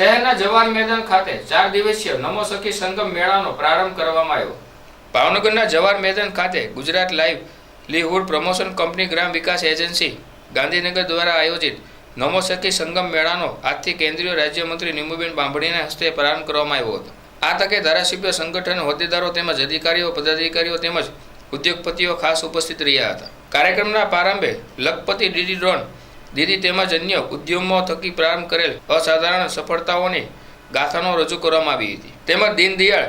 શહેરના જવાન મેદાન ખાતે ચાર દિવસીય નમો સખી સંગમ મેળાનો પ્રારંભ કરવામાં આવ્યો. ભાવનગરના જવાન મેદાન ખાતે Gujarat livelihood promotion company ગ્રામ વિકાસ એજન્સી ગાંધીનગર દ્વારા આયોજિત નમો સખી સંગમ મેળાનો આજથી કેન્દ્રીય રાજ્યમંત્રી નિમુબેન બાંભણીના હસ્તે પ્રારંભ કરવામાં આવ્યો હતો. આ તકે ધારાસભ્ય સંગઠન, હોદ્દેદારો તેમજ અધિકારીઓ, પદાધિકારીઓ તેમજ ઉદ્યોગપતિઓ ખાસ ઉપસ્થિત રહ્યા હતા. કાર્યક્રમના પ્રારંભે લખપતિ ડીડી ડ્રોન દીદી તેમજ અન્ય ઉદ્યમો થકી પ્રારંભ કરેલ અસાધારણ સફળતાઓની ગાથાનો રજૂ કરવામાં આવી હતી. તેમજ દીનદયાળ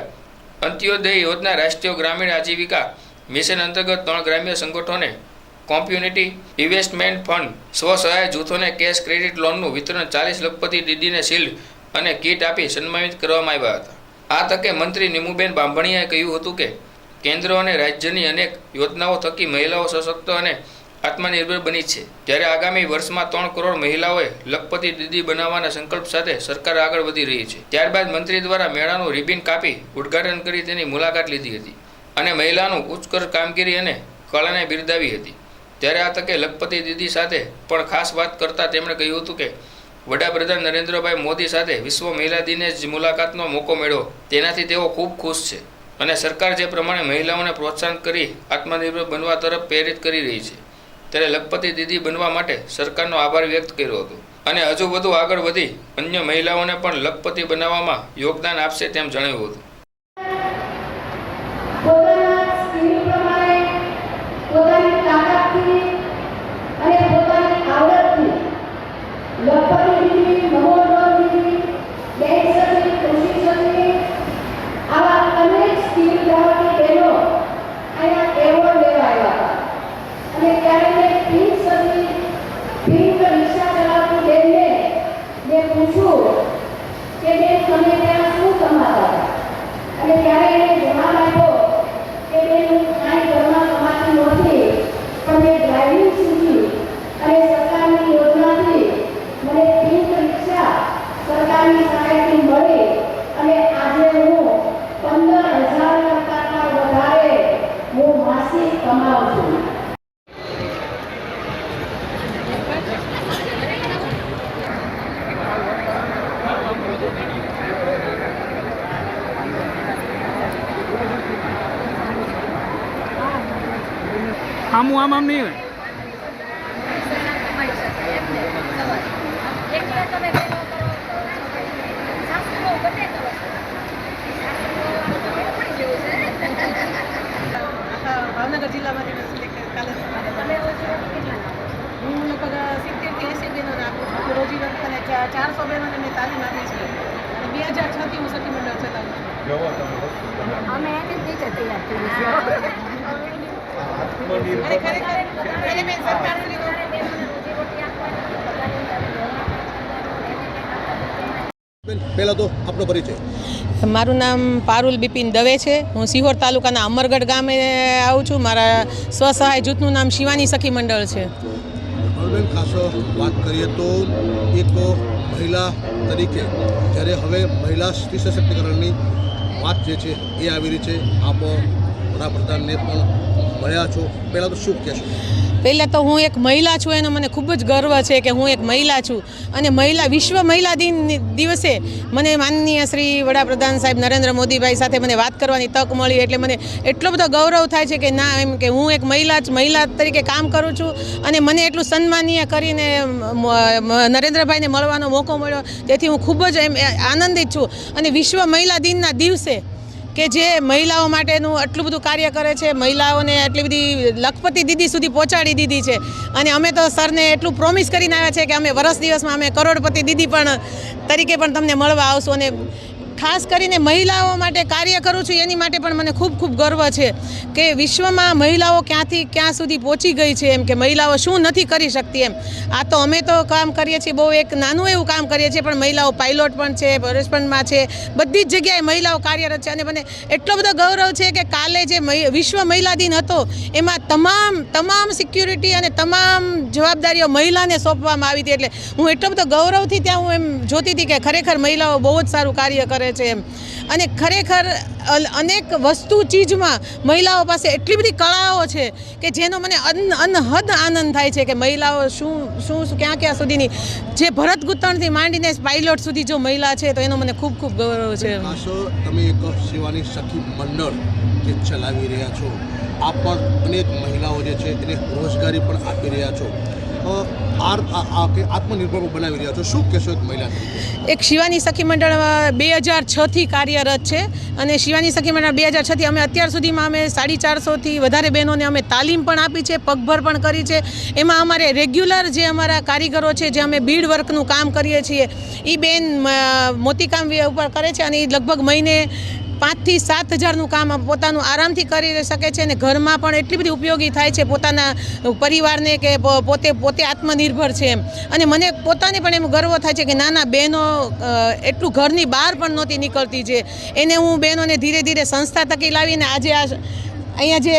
અંત્યોદય યોજના રાષ્ટ્રીય ગ્રામીણ આજીવિકા મિશન અંતર્ગત ત્રણ ગ્રામ્ય સંગઠનોને કોમ્પ્યુનિટી ઇન્વેસ્ટમેન્ટ ફંડ, સ્વસહાય જૂથોને કેશ ક્રેડિટ લોનનું વિતરણ ચાલીસ લખપતિ દીદીને શિલ્ડ અને કીટ આપી સન્માનિત કરવામાં આવ્યા હતા. આ તકે મંત્રી નિમુબેન બાંભણીયાએ કહ્યું હતું કે, કેન્દ્ર અને રાજ્યની અનેક યોજનાઓ થકી મહિલાઓ સશક્ત અને આત્મનિર્ભર બની છે. ત્યારે આગામી વર્ષમાં ત્રણ કરોડ મહિલાઓએ લખપતિ દીદી બનાવવાના સંકલ્પ સાથે સરકાર આગળ વધી રહી છે. ત્યારબાદ મંત્રી દ્વારા મેળાનું રિબિન કાપી ઉદ્ઘાટન કરી તેની મુલાકાત લીધી હતી અને મહિલાનું ઉત્કર્ષ કામગીરી અને કળાને બિરદાવી હતી. ત્યારે આ તકે લખપતિ દીદી સાથે પણ ખાસ વાત કરતા તેમણે કહ્યું હતું કે, વડાપ્રધાન નરેન્દ્રભાઈ મોદી સાથે વિશ્વ મહિલા દિને જ મુલાકાતનો મોકો મળ્યો તેનાથી તેઓ ખૂબ ખુશ છે. અને સરકાર જે પ્રમાણે મહિલાઓને પ્રોત્સાહન કરી આત્મનિર્ભર બનવા તરફ પ્રેરિત કરી રહી છે. ત્યારે લખપતિ દીદી બનવા માટે સરકારનો આભાર વ્યક્ત કર્યો હતો. અને હજુ વધુ આગળ વધી અન્ય મહિલાઓને પણ લખપતિ બનાવવામાં યોગદાન આપશે તેમ જણાવ્યું હતું. પોતાના તાકાતથી અને પોતાની આવડતથી લખપતિ દીદી નમોદોર દીદી બેંક સચિવ કૃષિ સચિવ આવા અનેક સ્કિલ ધરાવતી બહેનો અહીંયા એવોર્ડ લેવા આવ્યા હતા અને ત્યારે મેં પિંક પિંક રિક્ષા ચલાવતી બેનને મેં પૂછ્યું કે બેન તમે ત્યાં શું કમાતા અને ત્યારે એને જવાબ આપ્યો કે બેન હું કાંઈ ઘરમાં કમાતી નથી પણ મેં ડ્રાઇવિંગ શીખી અને સરકારની યોજનાથી મને પિંક રિક્ષા સરકારની સહાયથી મળી અને આજે હું પંદર હજાર કરતાં પણ વધારે હું માસિક કમાઉં છું આમ આમ આમ નહીં હોય એકલા તમે બહેનો કરો તો સાસુ બહુ બધે કરો છો સાસુ પડી આમ આમ નહીં ભાવનગર જિલ્લામાંથી કાલે હું લગભગ સિત્તેરથી એંસી બહેનોને આપું છું. રોજી અને ચા- ચારસો બહેનોને મેં તાલીમ આપી છે. અને બે હજાર છથી હું સખી મંડળ ચલાવું છું. અમે એને જ નીચે તૈયાર થઈ અને ખરેખર એને મેં સરકારશ્રી બેન પહેલાં તો આપણો પરિચય. મારું નામ પારુલ બિપિન દવે છે. હું સિહોર તાલુકાના અમરગઢ ગામે આવું છું. મારા સ્વસહાય જૂથનું નામ શિવાની સખી મંડળ છે. બેન ખાસ વાત કરીએ તો એક મહિલા તરીકે જ્યારે હવે મહિલા સ્ત્રી સશક્તિકરણની વાત જે છે એ આવી રહી છે. આપ વડાપ્રધાનને પણ મળ્યા છો? પહેલાં તો શું કહેશો? પહેલાં તો હું એક મહિલા છું, એનો મને ખૂબ જ ગર્વ છે કે હું એક મહિલા છું. અને મહિલા, વિશ્વ મહિલા દિન દિવસે મને માનનીય શ્રી વડાપ્રધાન સાહેબ નરેન્દ્ર મોદીભાઈ સાથે મને વાત કરવાની તક મળી. એટલે મને એટલો બધો ગૌરવ થાય છે કે ના, એમ કે હું એક મહિલા જ, મહિલા તરીકે કામ કરું છું. અને મને એટલું સન્માનીય કરીને નરેન્દ્રભાઈને મળવાનો મોકો મળ્યો. તેથી હું ખૂબ જ એમ આનંદિત છું. અને વિશ્વ મહિલા દિનના દિવસે કે જે મહિલાઓ માટેનું આટલું બધું કાર્ય કરે છે, મહિલાઓને આટલી બધી લખપતિ દીદી સુધી પહોંચાડી દીધી છે. અને અમે તો સરને એટલું પ્રોમિસ કરીને આવ્યા છે કે અમે વરસ દિવસમાં અમે કરોડપતિ દીદી પણ તરીકે પણ તમને મળવા આવશું અને ખાસ કરીને મહિલાઓ માટે કાર્ય કરું છું, એની માટે પણ મને ખૂબ ખૂબ ગર્વ છે કે વિશ્વમાં મહિલાઓ ક્યાંથી ક્યાં સુધી પહોંચી ગઈ છે એમ કે મહિલાઓ શું નથી કરી શકતી એમ. આ તો અમે તો કામ કરીએ છીએ, બહુ એક નાનું એવું કામ કરીએ છીએ, પણ મહિલાઓ પાયલોટ પણ છે રેસ્પોન્ડમાં છે, બધી જ જગ્યાએ મહિલાઓ કાર્યરત છે અને મને એટલો બધો ગૌરવ છે કે કાલે જે વિશ્વ મહિલા દિન હતો, એમાં તમામ તમામ સિક્યુરિટી અને તમામ જવાબદારીઓ મહિલાને સોંપવામાં આવી હતી. એટલે હું એટલો બધો ગૌરવથી ત્યાં હું એમ જોતી હતી કે ખરેખર મહિલાઓ બહુ જ સારું કાર્ય કરે કરે છે એમ. અને ખરેખર અનેક વસ્તુ ચીજમાં મહિલાઓ પાસે એટલી બધી કળાઓ છે કે જેનો મને અન અનહદ આનંદ થાય છે કે મહિલાઓ શું શું ક્યાં ક્યાં સુધીની. જે ભરત ગૂંથણથી માંડીને પાઇલોટ સુધી જો મહિલા છે તો એનો મને ખૂબ ખૂબ ગૌરવ છે. તમે એક સેવાની સખી મંડળ જે ચલાવી રહ્યા છો. આ પણ અનેક મહિલાઓ જે છે એને રોજગારી પણ આપી રહ્યા છો. આત્મનિર્ભર બનાવી રહ્યા છો. શું કહેશો એક મહિલા એક શિવાની સખી મંડળ બે હજાર છથી કાર્યરત છે અને શિવાની સખી મંડળ બે હજાર છથી અમે અત્યાર સુધીમાં અમે સાડી ચારસોથી વધારે બહેનોને અમે તાલીમ પણ આપી છે, પગભર પણ કરી છે. એમાં અમારે રેગ્યુલર જે અમારા કારીગરો છે, જે અમે બીડ વર્કનું કામ કરીએ છીએ એ બેન મોતીકામ ઉપર કરે છે અને એ લગભગ મહિને પાંચથી સાત હજારનું કામ પોતાનું આરામથી કરી શકે છે અને ઘરમાં પણ એટલી બધી ઉપયોગી થાય છે પોતાના પરિવારને કે પોતે પોતે આત્મનિર્ભર છે એમ. અને મને પોતાને પણ એમ ગર્વ થાય છે કે નાના બહેનો એટલું ઘરની બહાર પણ નહોતી નીકળતી છે એને હું બહેનોને ધીરે ધીરે સંસ્થા તકી લાવીને આજે આ અહીંયા જે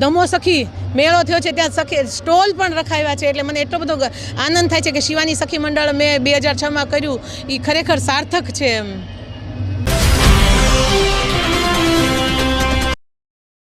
દમો સખી મેળો થયો છે ત્યાં સખી, સ્ટોલ પણ રખાવ્યા છે એટલે મને એટલો બધો આનંદ થાય છે કે શિવાની સખી મંડળ મેં બે હજાર છમાં કર્યું એ ખરેખર સાર્થક છે એમ.